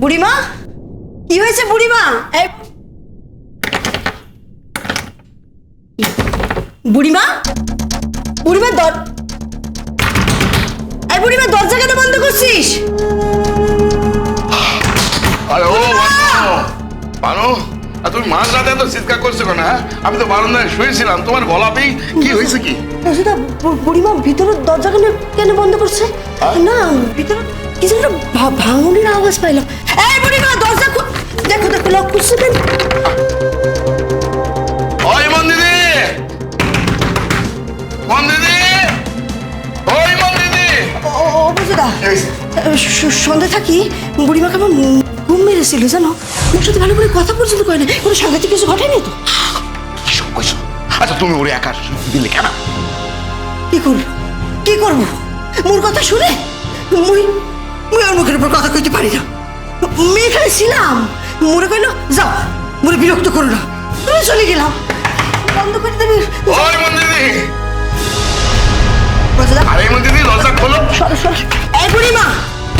বুড়িমা? কি হয়েছে বুড়িমা? এই বুড়িমা? বুড়িমা দর এই বুড়িমা দরজা কেন বন্ধ করছিস? আরে ও আর তুমি মাঝ রাতে এত চিৎকার করছ কেন হ্যাঁ? আমি তো বারান্দায় শুয়েছিলাম তোমার গলাতেই কি হয়েছে কি? বুড়িমা ভিতরে দরজা কেন কেন বন্ধ করছে? না ভিতরে একটা ভাঙনের আওয়াজ পাইলাম এই বুড়িমা দরজা দেখো দেখো লক করছে কেন? ওই দিদি ওই দিদি অবুঝদা এই, থাকি বুড়িমাকে আমার ঘুম মেরেছিল জানো? ওর সাথে ভালো করে কথা পর্যন্ত কয় না কোনো সাংঘাতিক কিছু ঘটেনি তো? কি সব কইছো? আচ্ছা তুমি ওরে একা দিলে কেন? কি করব? কি করব? মোর কথা শুনে? মুই মুই ওর মুখের উপর কথা কইতে পারি না। আমি এখানে ছিলাম। মোরে কইলো যাও মোরে বিরক্ত করো না। তুমি চলে গেলাম। বন্ধ করে দেবে। ওই মন দিদি রসদা আরে মন দরজা খোলো। সরো সরো। এই বুড়িমা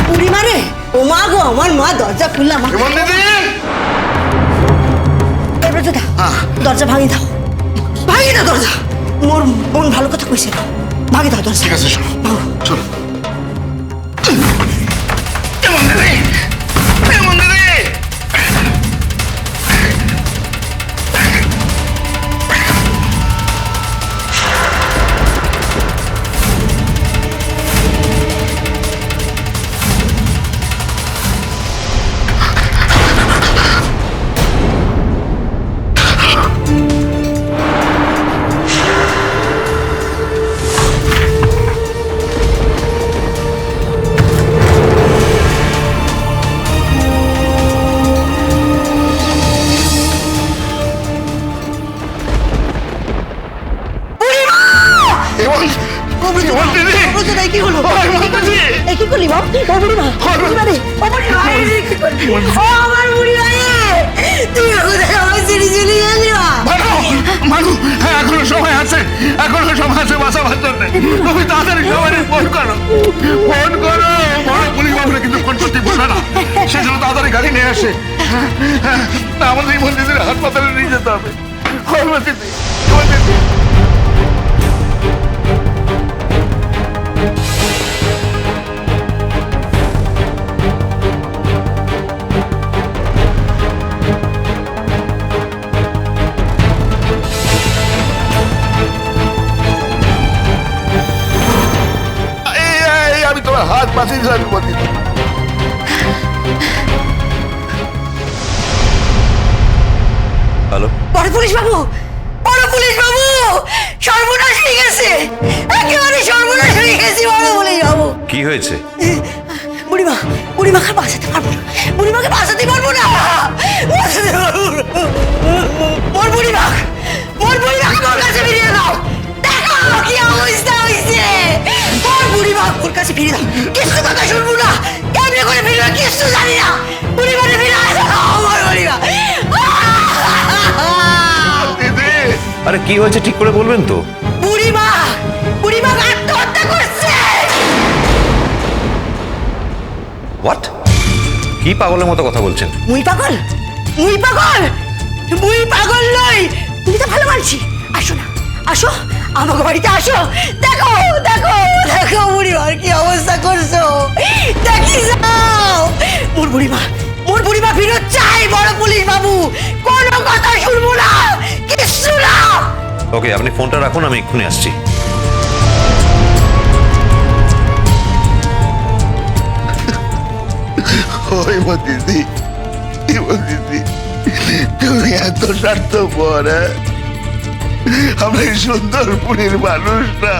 বুড়িমা রে। ও মা গো আমার মা দরজা খুললাম। এবার দাদা দরজা ভাঙি দাও। ভাঙি দাও দরজা। মোর বোন ভালো কথা কইছে না। ভাঙি দাও দরজা। ঠিক আছে শোনো। চলো কি করলি বাপ? ও বুড়িমা ও বুড়িমা রে ও বুড়িমা রে করলি? ও আমার বুড়িমা রে। তুই কোথায় আমার চিনি চিনি গেলি মা। মানু মানু হ্যাঁ, এখনও সময় আছে এখনও সময় আছে বাঁচাবার জন্য। তুমি তাড়াতাড়ি সবাই ফোন করো। ফোন করো। বড় পুলিশ বাবুরা কিন্তু ফোন করতে বলবে না। সে জন্য তাড়াতাড়ি গাড়ি নিয়ে আসে। হ্যাঁ, হ্যাঁ, আমাদের এই মন্দিরের হাসপাতালে নিয়ে যেতে হবে। হবে দিদি এই, আমি তোমার হাত বাঁচিয়ে দিলাম মন্দির হ্যালো? বড় পুলিশ বাবু! বড় পুলিশ বাবু! সর্বনাশ হয়ে গেছে! একেবারে সর্বনাশ হয়ে গেছে বড় পুলিশ বাবু! কি হয়েছে? বুড়িমা বুড়িমাকে বাঁচাতে পারব না। বুড়িমাকে বাঁচাতে পারব না! বাঁচাতে পারব কাছে ফিরিয়ে দাও। কিছু কথা শুনব না। কেমনে করে ফিরবে কিছু জানি না। বুড়িমাকে ফিরে আমার দিদি। আরে কি হয়েছে ঠিক করে বলবেন তো? বুড়িমা বুড়িমা আত্মহত্যা করছে। হোয়াট কি পাগলের মতো কথা বলছেন? মুই পাগল? মুই পাগল? মুই পাগল নই। তুমি তো ভালো মানছি আসো না। আসো আমাকে বাড়িতে আসো। দেখো দেখো দেখো বুড়িমার কি অবস্থা করছ। দেখি যাও। মোর বুড়িমা মোর বুড়িমা ফিরত চাই বড় পুলিশ বাবু। কোনো কথা শুনব না কিচ্ছু না। ওকে আপনি ফোনটা রাখুন আমি এক্ষুনি আসছি। ওই মো দিদি দিদি তুমি এত স্বার্থপর হ্যাঁ? আমরা এই সুন্দরপুরের মানুষরা।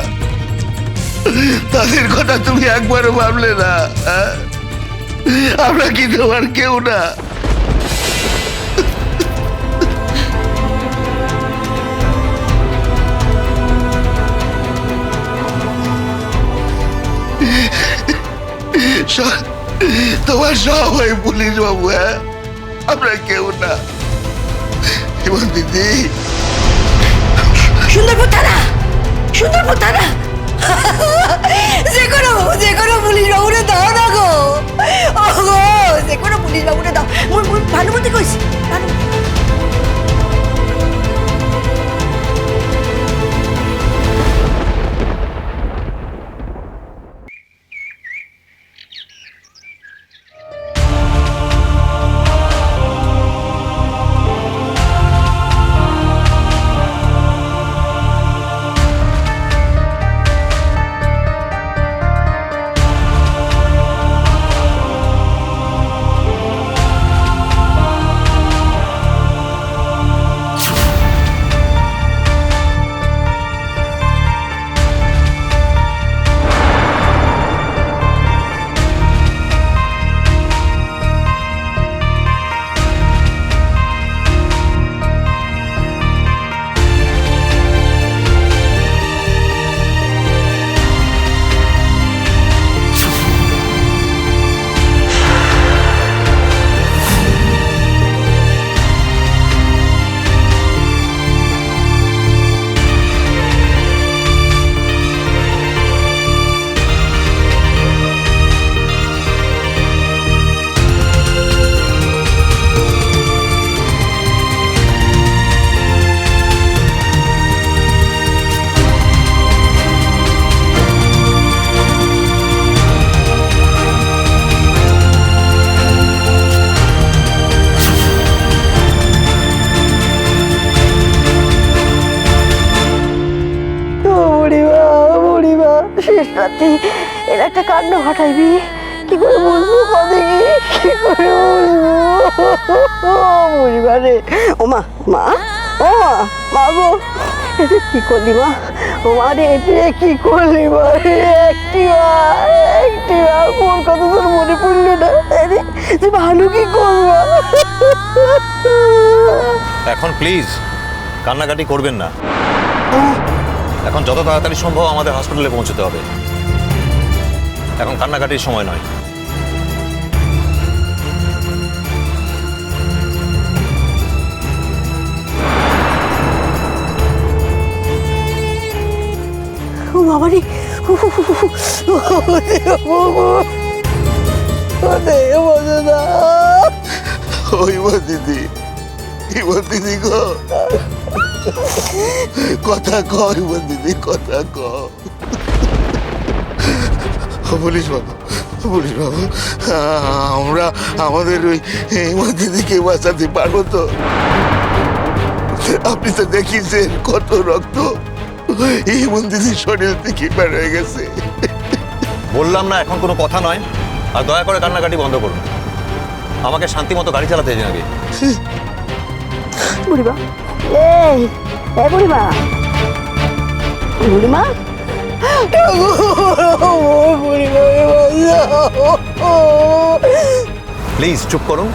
তাদের কথা তুমি একবারও ভাবলে না হ্যাঁ? আমরা কি তোমার কেউ না? তোমার সব ওই পুলিশ বাবু হ্যাঁ? আমরা কেউ না। এবং দিদি সুন্দরপুর থানা! সুন্দরপুর থানা! যে কোনো যে কোনো পুলিশ বাবুরে দাও না গো। ও গো যে কোনো পুলিশ বাবুরে দাও। ভালো মতো কইছি। একটা কাণ্ড ঘটাইবি? কি করে বলব কবে? কি করে বলব? ও মা মা ও মা মা গো। এটা কি করলি মা? ও মা রে এটা কি করলি মা রে? একটি বার একটি বার মোর কথা তোর মনে পড়ল না? আরে তুই ভালো কি করব এখন প্লিজ কান্নাকাটি করবেন না। এখন যত তাড়াতাড়ি সম্ভব আমাদের হসপিটালে পৌঁছতে হবে। এখন কান্নাকাটির সময় নয় দিদি দিদি গো কথা দিদি কথা ক পুলিশ বাবু পুলিশ বাবু আমরা আমাদের ওই ইমন দিদিকে বাঁচাতে পারব তো। আপনি তো দেখিয়েছেন কত রক্ত ইমন দিদির শরীর থেকে বের হয়ে গেছে। বললাম না এখন কোনো কথা নয়। আর দয়া করে কান্নাকাটি বন্ধ করুন। আমাকে শান্তি মতো গাড়ি চালাতে দিন আগে। বুড়িমা এই এই বুড়িমা। বুড়িমা প্লিজ চুপ করুন